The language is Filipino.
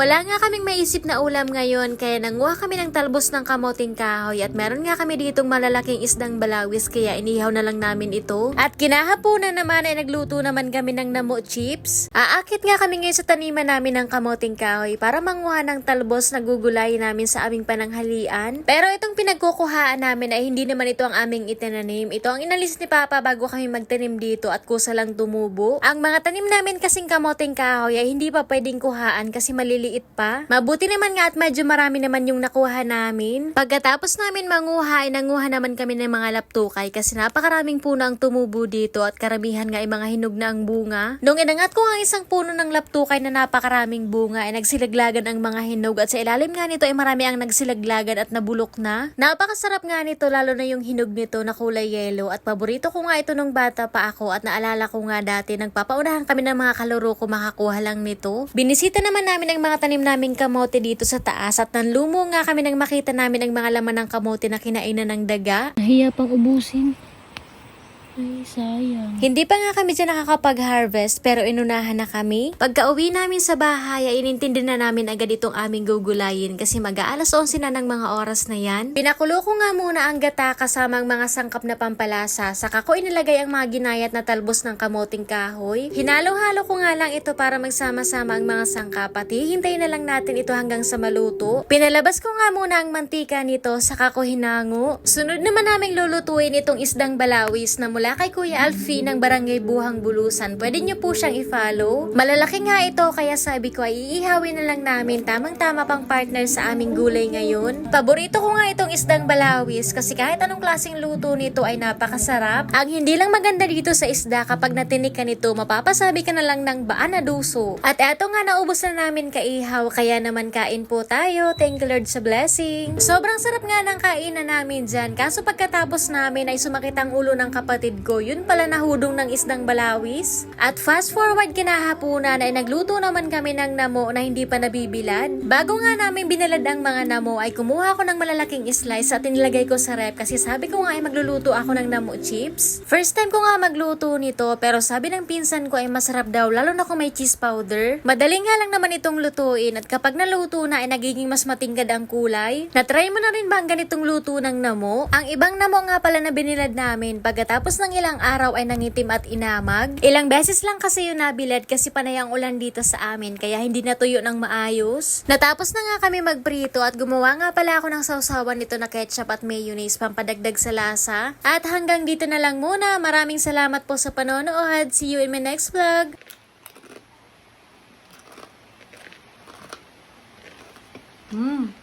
Wala nga kaming maisip na ulam ngayon kaya nanguha kami ng talbos ng kamoting kahoy at meron nga kami ditong malalaking isdang balawis kaya inihaw na lang namin ito. At kinahaponan naman ay nagluto naman kami ng namo chips. Aakit nga kami ngayon sa taniman namin ng kamoting kahoy para manguha ng talbos na gugulay namin sa aming pananghalian. Pero itong pinagkukuhaan namin ay hindi naman ito ang aming itinanim. Ito ang inalis ni Papa bago kami magtanim dito at kusa lang tumubo. Ang mga tanim namin kasing kamoting kahoy ay hindi pa pwedeng kuhaan kasi maliliit pa. Mabuti naman nga at medyo marami naman yung nakuha namin. Pagkatapos namin manguha ay nanguha naman kami ng mga laptukay kasi napakaraming puno ang tumubo dito at karamihan nga ay mga hinog na ang bunga. Nung inangat ko ang isang puno ng laptukay na napakaraming bunga ay nagsilaglagan ang mga hinog at sa ilalim nga nito ay marami ang nagsilaglagan at nabulok na. Napakasarap nga nito lalo na yung hinog nito na kulay yellow at paborito ko nga ito nung bata pa ako at naalala ko nga dati nagpapaunahan kami ng mga kaluro ko makakuha lang nito. Binisita naman namin ang mga tanim naming kamote dito sa taas at nanlumo nga kami nang makita namin ang mga laman ng kamote na kinainan ng daga. Nahiya pang ubusin. Ay, sayang. Hindi pa nga kami dyan nakakapag-harvest pero inunahan na kami. Pagka uwi namin sa bahay ay inintindi na namin agad itong aming gugulayin kasi mag-aalas 11 na ng mga oras na yan. Pinakulo ko nga muna ang gata kasama ang mga sangkap na pampalasa. Saka ko inilagay ang mga ginayat na talbos ng kamoting kahoy. Hinalo-halo ko nga lang ito para magsama-sama ang mga sangkap at hihintayin na lang natin ito hanggang sa maluto. Pinalabas ko nga muna ang mantika nito saka ko hinango. Sunod naman naming lulutuin itong isdang balawis na mula kay Kuya Alfie ng Barangay Buhang Bulusan. Pwede niyo po siyang i-follow. Malalaki nga ito kaya sabi ko ay iihawin na lang namin tamang-tama pang partner sa aming gulay ngayon. Paborito ko nga itong isdang balawis kasi kahit anong klaseng luto nito ay napakasarap. Ang hindi lang maganda dito sa isda kapag natinik ka nito mapapasabi ka na lang ng baan na duso. At eto nga naubos na namin kaihaw kaya naman kain po tayo. Thank you Lord sa blessing. Sobrang sarap nga ng kainan namin dyan kaso pagkatapos namin ay sumakit ang ulo ng kapatid ko. Yun pala nahudong ng isdang balawis. At fast forward kinahapunan ay nagluto naman kami ng namo na hindi pa nabibilad. Bago nga namin binalad ang mga namo ay kumuha ako ng malalaking slice at inilagay ko sa rep kasi sabi ko nga ay magluluto ako ng namo chips. First time ko nga magluto nito pero sabi ng pinsan ko ay masarap daw lalo na kung may cheese powder. Madali nga lang naman itong lutuin at kapag naluto na ay nagiging mas matingkad ang kulay. Natry mo na rin ba ang ganitong luto ng namo? Ang ibang namo nga pala na binilad namin pagkatapos ng ilang araw ay nangitim at inamag. Ilang beses lang kasi yun nabilad kasi panay ang ulan dito sa amin kaya hindi natuyo ng maayos. Natapos na nga kami magprito at gumawa nga pala ako ng sausawan nito na ketchup at mayonnaise pampadagdag sa lasa. At hanggang dito na lang muna. Maraming salamat po sa panonood. See you in my next vlog. Hmm.